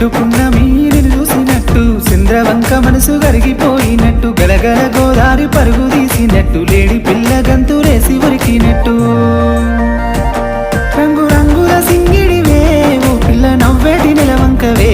నిండుకున్న మీరిని చూసినట్టు చంద్రవంక మనసు కరిగిపోయినట్టు గలగల గోదారి పరుగు తీసినట్టు లేడి పిల్ల గంతులేసి ఉరికినట్టు. రంగు రంగుల సింగిడివే ఓ పిల్ల నవ్వేటి నిలవంకవే.